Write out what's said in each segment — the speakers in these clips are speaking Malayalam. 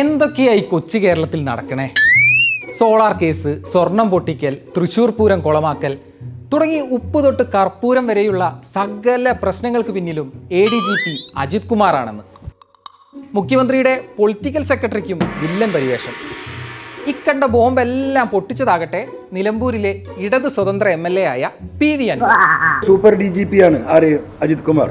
എന്തൊക്കെയായി കൊച്ചു കേരളത്തിൽ നടക്കണേ? സോളാർ കേസ് സ്വർണം പൊട്ടിക്കൽ തൃശൂർ പൂരം കുളമാക്കൽ തുടങ്ങി ഉപ്പ് തൊട്ട് കർപ്പൂരം വരെയുള്ള സകല പ്രശ്നങ്ങൾക്ക് പിന്നിലും A D G P Ajith കുമാറാണെന്ന്. മുഖ്യമന്ത്രിയുടെ പൊളിറ്റിക്കൽ സെക്രട്ടറിക്കും വില്ലൻ പരിവേഷം. ഇക്കണ്ട ബോംബെല്ലാം പൊട്ടിച്ചതാകട്ടെ നിലമ്പൂരിലെ ഇടത് സ്വതന്ത്ര എം എൽ എ ആയ P V super D G P ആണ് ആര്? അജിത് കുമാർ.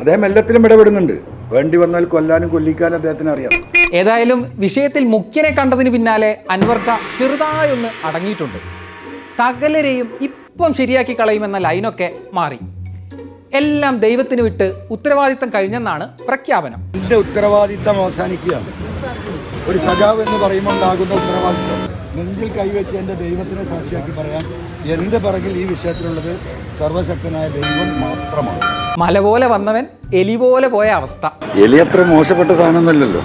അദ്ദേഹം എല്ലാത്തിലും ഇടപെടുന്നുണ്ട്. വേണ്ടി വന്നാൽ കൊല്ലാനും കൊല്ലിക്കാനും അദ്ദേഹത്തിന് അറിയാം. ഏതായാലും വിഷയത്തിൽ മുഖ്യനെ കണ്ടതിന് പിന്നാലെ അൻവർക്ക ചെറുതായൊന്ന് അടങ്ങിയിട്ടുണ്ട്. സകലരെയും ഇപ്പം ശരിയാക്കി കളയുമെന്ന ലൈനൊക്കെ മാറി. എല്ലാം ദൈവത്തിന് വിട്ട് ഉത്തരവാദിത്തം കഴിഞ്ഞെന്നാണ് പ്രഖ്യാപനം. എന്റെ ഉത്തരവാദിത്തം അവസാനിക്കുകയാണ്. ഒരു സജാവ് എന്ന് പറയുമ്പോൾ ഉണ്ടാകുന്ന ഉത്തരവാദിത്തം. നെഞ്ചിൽ കൈവച്ച് എന്റെ ദൈവത്തിനെ സാക്ഷിയാക്കി പറയാം എന്റെ പിറകിൽ ഈ വിഷയത്തിലുള്ളത് സർവശക്തനായ ദൈവം മാത്രമാണ്. മല പോലെ വന്നവൻ എലി പോലെ പോയ അവസ്ഥ. എലി അത്ര മോശപ്പെട്ട സാധനമൊന്നുമല്ലല്ലോ.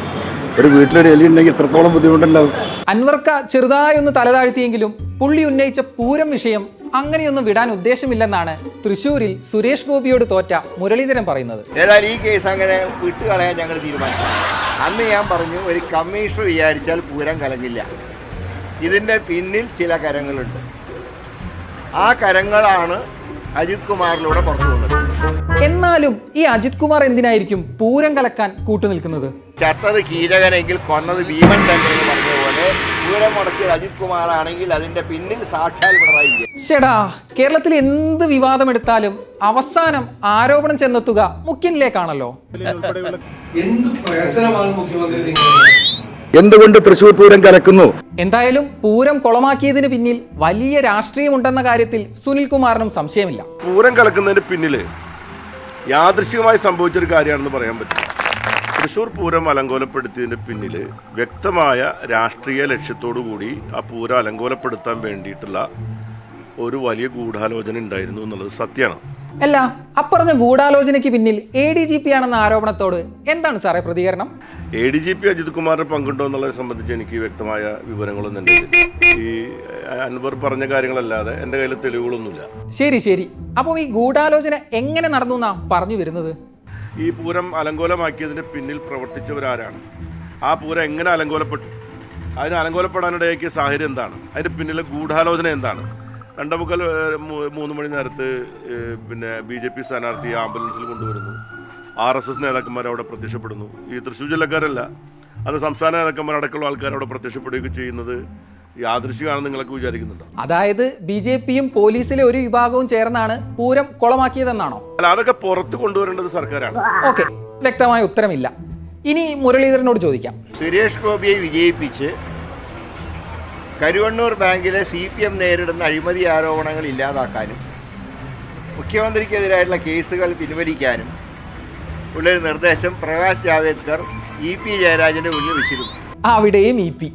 ഒരു വീട്ടിലൊരു എലി ഉണ്ടെങ്കിൽ എത്രത്തോളം ബുദ്ധിമുട്ടുണ്ടാവും. അൻവർക്ക ചെറുതായി ഒന്ന് തലതാഴ്ത്തിയെങ്കിലും പുള്ളി ഉന്നയിച്ച പൂരം വിഷയം അങ്ങനെയൊന്നും വിടാൻ ഉദ്ദേശമില്ലെന്നാണ് തൃശൂരിൽ സുരേഷ് ഗോപിയോട് തോറ്റ മുരളീധരൻ പറയുന്നത്. ഏതായാലും ഈ കേസ് അങ്ങനെ വിട്ടുകളയാൻ ഞങ്ങൾ തീരുമാനിച്ചു. അന്ന് ഞാൻ പറഞ്ഞു ഒരു കമ്മീഷണർ വിചാരിച്ചാൽ പൂരം കലങ്ങില്ല. ഇതിന്റെ പിന്നിൽ ചില കരങ്ങളുണ്ട്. ആ കരങ്ങളാണ് അജിത് കുമാറിലൂടെ പുറത്തു വന്നത് എന്നാലും ഈ അജിത് കുമാർ എന്തിനായിരിക്കും പൂരം കലക്കാൻ കൂട്ടുനിൽക്കുന്നത് ചത്തത് കീരകനെങ്കിൽ കൊന്നത് ഭീമൻ തന്നെ എന്ന് പറഞ്ഞ പോലെ പൂരം മുടക്കിയത് അജിത് കുമാറാണെങ്കിൽ അതിന്റെ പിന്നിൽ സാക്ഷാൽ പിണറായി വിജയൻ. ഷെടാ കേരളത്തിൽ എന്ത് വിവാദം എടുത്താലും അവസാനം ആരോപണം ചെന്നെത്തുക മുഖ്യനിലേക്കാണല്ലോ. എന്ത് പ്രഹസനമാണ് മുഖ്യമന്ത്രി എന്തുകൊണ്ട് തൃശൂർ പൂരം കലക്കുന്നു? എന്തായാലും പൂരം കുളമാക്കിയതിന് പിന്നിൽ വലിയ രാഷ്ട്രീയമുണ്ടെന്ന കാര്യത്തിൽ സുനിൽകുമാറിനും സംശയമില്ല. പൂരം കലക്കുന്നതിന് പിന്നിൽ യാദൃശികമായി സംഭവിച്ചൊരു കാര്യമാണെന്ന് പറയാൻ പറ്റും. തൃശൂർ പൂരം അലങ്കോലപ്പെടുത്തിയതിന് പിന്നിൽ വ്യക്തമായ രാഷ്ട്രീയ ലക്ഷ്യത്തോടു കൂടി ആ പൂരം അലങ്കോലപ്പെടുത്താൻ വേണ്ടിയിട്ടുള്ള ഒരു വലിയ ഗൂഢാലോചന ഉണ്ടായിരുന്നു എന്നുള്ളത് സത്യമാണ്. അല്ല അപ്പറഞ്ഞ ഗൂഢാലോചനയ്ക്ക് പിന്നിൽ എ ഡി ജി പി ആണെന്ന ആരോപണത്തോട് എന്താണ് സാറേ പ്രതികരണം? A D G P Ajith കുമാറിന് പങ്കുണ്ടോ എന്നുള്ളതിനെ സംബന്ധിച്ച് എനിക്ക് വ്യക്തമായ വിവരങ്ങളൊന്നും എന്റെ ഈ അൻവർ പറഞ്ഞ കാര്യങ്ങളല്ലാതെ എന്റെ കയ്യിൽ തെളിവുകളൊന്നുമില്ല. ശരി ശരി. അപ്പം ഈ ഗൂഢാലോചന എങ്ങനെ നടന്നു എന്നാ പറഞ്ഞു വരുന്നത്? ഈ പൂരം അലങ്കോലമാക്കിയതിന് പിന്നിൽ പ്രവർത്തിച്ചവരാരാണ്? ആ പൂരം എങ്ങനെ അലങ്കോലപ്പെട്ടു? അതിന് അലങ്കോലപ്പെടാനിടയാക്കിയ സാഹചര്യം എന്താണ്? അതിന്റെ പിന്നിലെ ഗൂഢാലോചന എന്താണ്? രണ്ടേ മുക്കാൽ മൂന്ന് മണി നേരത്ത് പിന്നെ ബി ജെ പി സ്ഥാനാർത്ഥി ആംബുലൻസിൽ കൊണ്ടുവരുന്നു. ആർ എസ് എസ് നേതാക്കന്മാർ അവിടെ പ്രത്യക്ഷപ്പെടുന്നു. ഈ തൃശ്ശൂർ ജില്ലക്കാരല്ല. അത് സംസ്ഥാന നേതാക്കന്മാർ അടക്കമുള്ള ആൾക്കാർ അവിടെ പ്രത്യക്ഷപ്പെടുകയൊക്കെ ചെയ്യുന്നത് യാദൃശികമാണെന്ന് നിങ്ങളൊക്കെ വിചാരിക്കുന്നുണ്ടോ? അതായത് ബി ജെ പിയും പോലീസിലെ ഒരു വിഭാഗവും ചേർന്നാണ് പൂരം കുളമാക്കിയതെന്നാണോ? അല്ല അതൊക്കെ പുറത്ത് കൊണ്ടുവരേണ്ടത് സർക്കാരാണ്. ഓക്കെ വ്യക്തമായ ഉത്തരമില്ല. ഇനി മുരളീധരനോട് ചോദിക്കാം. സുരേഷ് ഗോപിയെ വിജയിപ്പിച്ച് കരുവണ്ണൂർ ബാങ്കിലെ സി പി എം നേരിടുന്ന അഴിമതി ആരോപണങ്ങൾ ഇല്ലാതാക്കാനും മുഖ്യമന്ത്രിക്കെതിരായിട്ടുള്ള കേസുകൾ പിൻവലിക്കാനും ഉള്ളൊരു നിർദ്ദേശം പ്രകാശ് ജാവേദ്കർ ഇ പി ജയരാജന്റെ മുന്നിൽ വെച്ചിരുന്നു. അവിടെയും ഇ പി.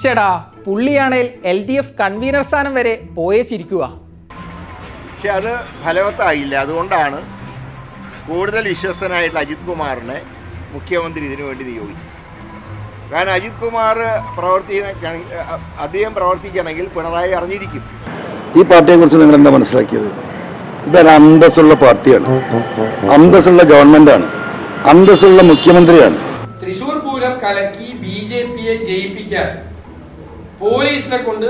ഷെടാ പുള്ളിയാണേൽ എൽ ഡി എഫ് കൺവീനർ സ്ഥാനം വരെ പോയേച്ചിരിക്കുക പക്ഷെ അത് ഫലവത്തായില്ല. അതുകൊണ്ടാണ് കൂടുതൽ വിശ്വസ്തനായിട്ടുള്ള അജിത് കുമാറിനെ മുഖ്യമന്ത്രി ഇതിനു വേണ്ടി നിയോഗിച്ചത്. കാരണം അജിത് കുമാർ പ്രവർത്തിക്കണമെങ്കിൽ അദ്ദേഹം പ്രവർത്തിക്കണമെങ്കിൽ പിണറായി അറിഞ്ഞിരിക്കും. ഈ പാർട്ടിയെ കുറിച്ച് നിങ്ങൾ എന്താ മനസ്സിലാക്കിയത്? ഇതൊരു അന്തസ്സുള്ള പാർട്ടിയാണ്. അന്തസ്സുള്ള ഗവൺമെന്റാണ്. അന്തസ്സുള്ള മുഖ്യമന്ത്രിയാണ്. തൃശൂർ പൂരം കലക്കി ബി ജെ പിയെ ജയിപ്പിക്കാൻ പോലീസിനെ കൊണ്ട്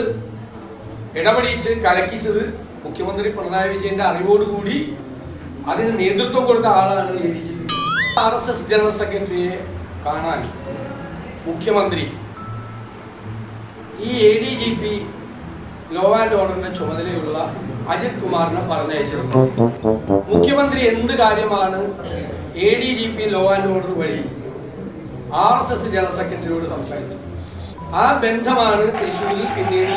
ഇടപെടിച്ച് കലക്കിച്ചത് മുഖ്യമന്ത്രി പിണറായി വിജയന്റെ അറിവോടുകൂടി അതിന് നേതൃത്വം കൊടുത്ത ആളാണ് A D G R S S general സെക്രട്ടറിയെ കാണാൻ മുഖ്യമന്ത്രി. ഈ A D G P law and ഓർഡറിന്റെ ചുമതലയുള്ള അജിത് കുമാറിനെ പറഞ്ഞയച്ചിരുന്നു. മുഖ്യമന്ത്രി എന്ത് കാര്യമാണ് A D G P law and order വഴി ആർ എസ് എസ് ജനറൽ സെക്രട്ടറിയോട് സംസാരിച്ചു ആ ബന്ധമാണ് തൃശ്ശൂരിൽ പിന്നീട്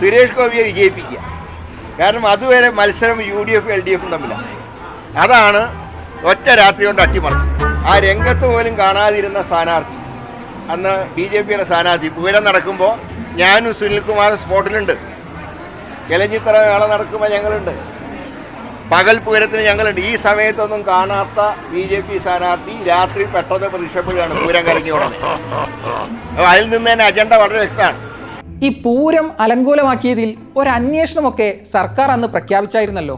സുരേഷ് ഗോപിയെ വിജയിപ്പിക്കുക. കാരണം അതുവരെ മത്സരം U D F L D എഫും തമ്മിലാണ് അതാണ് ഒറ്റ രാത്രി കൊണ്ട് അട്ടിമറിച്ചത്. ആ രംഗത്ത് പോലും കാണാതിരുന്ന സ്ഥാനാർത്ഥി. അന്ന് ബി ജെ പിയുടെ സ്ഥാനാർത്ഥി പൂരം നടക്കുമ്പോൾ ഞാനും സുനിൽകുമാർ സ്പോട്ടിലുണ്ട്. ഇലഞ്ഞിത്തറ വേള നടക്കുമ്പോൾ ഞങ്ങളുണ്ട്. പകൽ പൂരത്തിന് ഞങ്ങളുണ്ട്. ഈ സമയത്തൊന്നും കാണാത്ത ബി ജെ പി സ്ഥാനാർത്ഥി രാത്രി പെട്ടെന്ന് പ്രതീക്ഷപ്പെടുകയാണ് പൂരം കലങ്ങി ഉടനെ അപ്പോൾ അതിൽ നിന്ന് തന്നെ അജണ്ട വളരെ വ്യക്തമാണ്. ഈ പൂരം അലങ്കോലമാക്കിയതിൽ ഒരു അന്വേഷണമൊക്കെ സർക്കാർ അന്ന് പ്രഖ്യാപിച്ചായിരുന്നല്ലോ.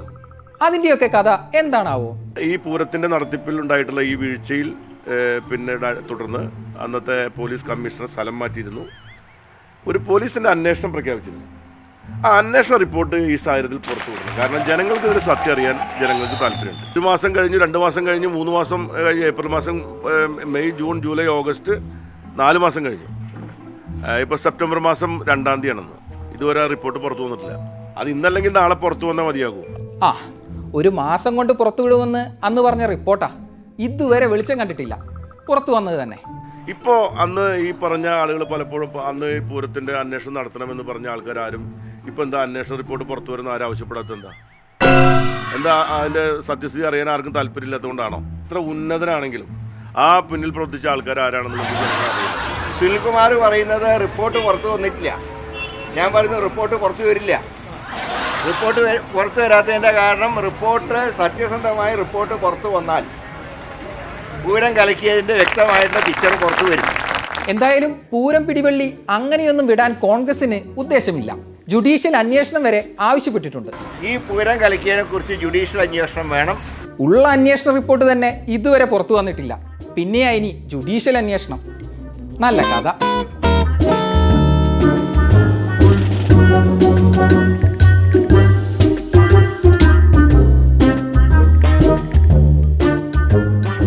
അതിന്റെയൊക്കെ കഥ എന്താണാവോ? ഈ പൂരത്തിന്റെ നടത്തിപ്പിൽ ഉണ്ടായിട്ടുള്ള ഈ വീഴ്ചയിൽ പിന്നീട് തുടർന്ന് അന്നത്തെ പോലീസ് കമ്മീഷണർ സ്ഥലം മാറ്റിയിരുന്നു. ഒരു പോലീസിന്റെ അന്വേഷണം പ്രഖ്യാപിച്ചിരുന്നു. ആ അന്വേഷണ റിപ്പോർട്ട് ഈ സാഹചര്യത്തിൽ പുറത്തു വിടുന്നു. കാരണം ജനങ്ങൾക്ക് ഇതിന് സത്യം അറിയാൻ ജനങ്ങൾക്ക് താല്പര്യമുണ്ട്. ഒരു മാസം കഴിഞ്ഞു രണ്ട് മാസം കഴിഞ്ഞ് മൂന്ന് മാസം കഴിഞ്ഞ് ഏപ്രിൽ മാസം മെയ് ജൂൺ ജൂലൈ ഓഗസ്റ്റ് നാല് മാസം കഴിഞ്ഞു. ഇപ്പോൾ സെപ്റ്റംബർ മാസം രണ്ടാം തീയതിയാണെന്ന്. ഇതുവരെ റിപ്പോർട്ട് പുറത്തു വന്നിട്ടില്ല. അത് ഇന്നല്ലെങ്കിൽ നാളെ പുറത്തു വന്നാൽ മതിയാകും. ആ ഒരു മാസം കൊണ്ട് പുറത്തു വിടുമെന്ന് അന്ന് പറഞ്ഞ റിപ്പോർട്ടാ. ഇതുവരെ വെളിച്ചം കണ്ടിട്ടില്ല. പുറത്തു വന്നത് തന്നെ. ഇപ്പോ അന്ന് ഈ പറഞ്ഞ ആളുകൾ പലപ്പോഴും അന്ന് ഈ പൂരത്തിന്റെ അന്വേഷണം നടത്തണമെന്ന് പറഞ്ഞ ആൾക്കാരും ഇപ്പോൾ എന്താ അന്വേഷണ റിപ്പോർട്ട് പുറത്തു വരുന്ന ആരും ആവശ്യപ്പെടാത്തത് എന്താ? എന്താ അതിന്റെ സത്യസ്ഥിതി അറിയാൻ ആർക്കും താല്പര്യമില്ലാത്തതുകൊണ്ടാണോ? ഇത്ര ഉന്നതനാണെങ്കിലും ആ പിന്നിൽ പ്രവർത്തിച്ച ആൾക്കാർ ആരാണെന്ന് നമുക്ക് സുനിൽകുമാർ പറയുന്നത് റിപ്പോർട്ട് പുറത്തു വന്നിട്ടില്ല. ഞാൻ പറയുന്നത് റിപ്പോർട്ട് പുറത്തു വരില്ല. റിപ്പോർട്ട് പുറത്തു വരാത്തതിന്റെ കാരണം റിപ്പോർട്ട് സത്യസന്ധമായി റിപ്പോർട്ട് പുറത്തു വന്നാൽ പൂരം കലക്കിയതിന്റെ വ്യക്തമായിട്ടുള്ള പിക്ചർ പുറത്തു വരും. എന്തായാലും പൂരം പിടിവള്ളി അങ്ങനെയൊന്നും വിടാൻ കോൺഗ്രസിന് ഉദ്ദേശമില്ല. ജുഡീഷ്യൽ അന്വേഷണം വരെ ആവശ്യപ്പെട്ടിട്ടുണ്ട്. ഈ പൂരം കലക്കിയതിനെ കുറിച്ച് ജുഡീഷ്യൽ അന്വേഷണം വേണം. ഉള്ള അന്വേഷണ റിപ്പോർട്ട് തന്നെ ഇതുവരെ പുറത്തു വന്നിട്ടില്ല. പിന്നെയാ ഇനി ജുഡീഷ്യൽ അന്വേഷണം. നല്ല കഥ.